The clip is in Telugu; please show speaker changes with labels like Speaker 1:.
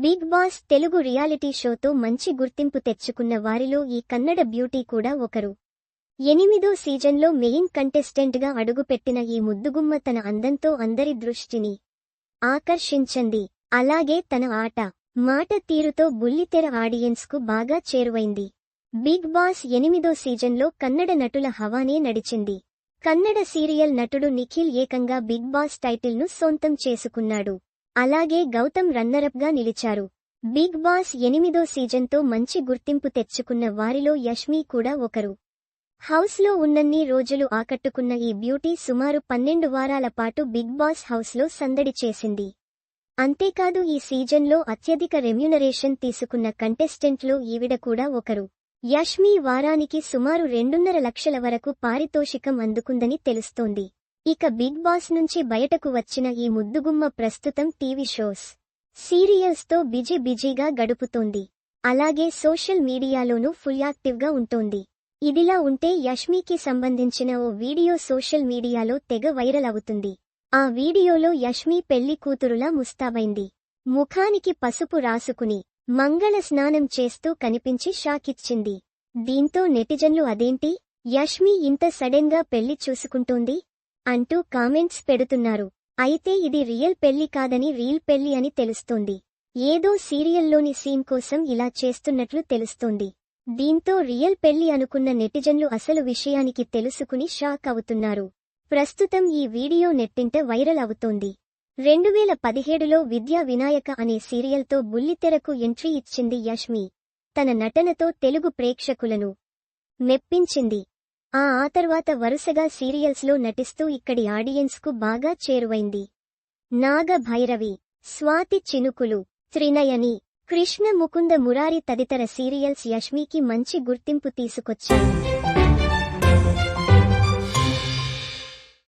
Speaker 1: బిగ్ బాస్ తెలుగు రియాలిటీ షోతో మంచి గుర్తింపు తెచ్చుకున్న వారిలో ఈ కన్నడ బ్యూటీ కూడా ఒకరు. ఎనిమిదో సీజన్లో మెయిన్ కంటెస్టెంట్గా అడుగుపెట్టిన ఈ ముద్దుగుమ్మ తన అందంతో అందరి దృష్టిని ఆకర్షించింది. అలాగే తన ఆట మాట తీరుతో బుల్లితెర ఆడియన్స్కు బాగా చేరువైంది. బిగ్ బాస్ ఎనిమిదో సీజన్లో కన్నడ నటుల హవానే నడిచింది. కన్నడ సీరియల్ నటుడు నిఖిల్ ఏకంగా బిగ్ బాస్ టైటిల్ను సొంతం చేసుకున్నాడు. అలాగే గౌతమ్ రన్నరప్గా నిలిచారు. బిగ్ బాస్ ఎనిమిదో సీజన్తో మంచి గుర్తింపు తెచ్చుకున్న వారిలో యష్మి కూడా ఒకరు. హౌస్లో ఉన్నన్ని రోజులు ఆకట్టుకున్న ఈ బ్యూటీ సుమారు పన్నెండు వారాల పాటు బిగ్ బాస్ హౌస్లో సందడి చేసింది. అంతేకాదు ఈ సీజన్లో అత్యధిక రెమ్యునరేషన్ తీసుకున్న కంటెస్టెంట్లో ఈవిడ కూడా ఒకరు. యష్మి వారానికి సుమారు రెండున్నర లక్షల వరకు పారితోషికం అందుకుందని తెలుస్తోంది. ఇక బిగ్ బాస్ నుంచి బయటకు వచ్చిన ఈ ముద్దుగుమ్మ ప్రస్తుతం టీవీ షోస్ సీరియల్స్తో బిజీ బిజీగా గడుపుతోంది. అలాగే సోషల్ మీడియాలోనూ ఫుల్ యాక్టివ్గా ఉంటోంది. ఇదిలా ఉంటే యష్మికి సంబంధించిన ఓ వీడియో సోషల్ మీడియాలో తెగ వైరల్ అవుతుంది. ఆ వీడియోలో యష్మి పెళ్ళి కూతురులా ముస్తాబైంది. ముఖానికి పసుపు రాసుకుని మంగళ స్నానం చేస్తూ కనిపించి షాకిచ్చింది. దీంతో నెటిజన్లు అదేంటి? యష్మి ఇంత సడెన్గా పెళ్ళి చూసుకుంటోంది? అంటూ కామెంట్స్ పెడుతున్నారు. అయితే ఇది రియల్ పెళ్ళి కాదని రీల్ పెళ్ళి అని తెలుస్తోంది. ఏదో సీరియల్లోని సీన్ కోసం ఇలా చేస్తున్నట్లు తెలుస్తోంది. దీంతో రియల్ పెళ్ళి అనుకున్న నెటిజన్లు అసలు విషయానికి తెలుసుకుని షాక్ అవుతున్నారు. ప్రస్తుతం ఈ వీడియో నెట్టింట వైరల్ అవుతోంది. రెండు వేల పదిహేడులో విద్యా వినాయక అనే సీరియల్తో బుల్లితెరకు ఎంట్రీ ఇచ్చింది యష్మి. తన నటనతో తెలుగు ప్రేక్షకులను మెప్పించింది. ఆ ఆ తర్వాత వరుసగా సీరియల్స్లో నటిస్తూ ఇక్కడి ఆడియన్స్కు బాగా చేరువైంది. నాగ భైరవి స్వాతి చినుకులు త్రినయని కృష్ణ ముకుంద మురారి తదితర సీరియల్స్ యష్మికి మంచి గుర్తింపు తీసుకొచ్చాయి.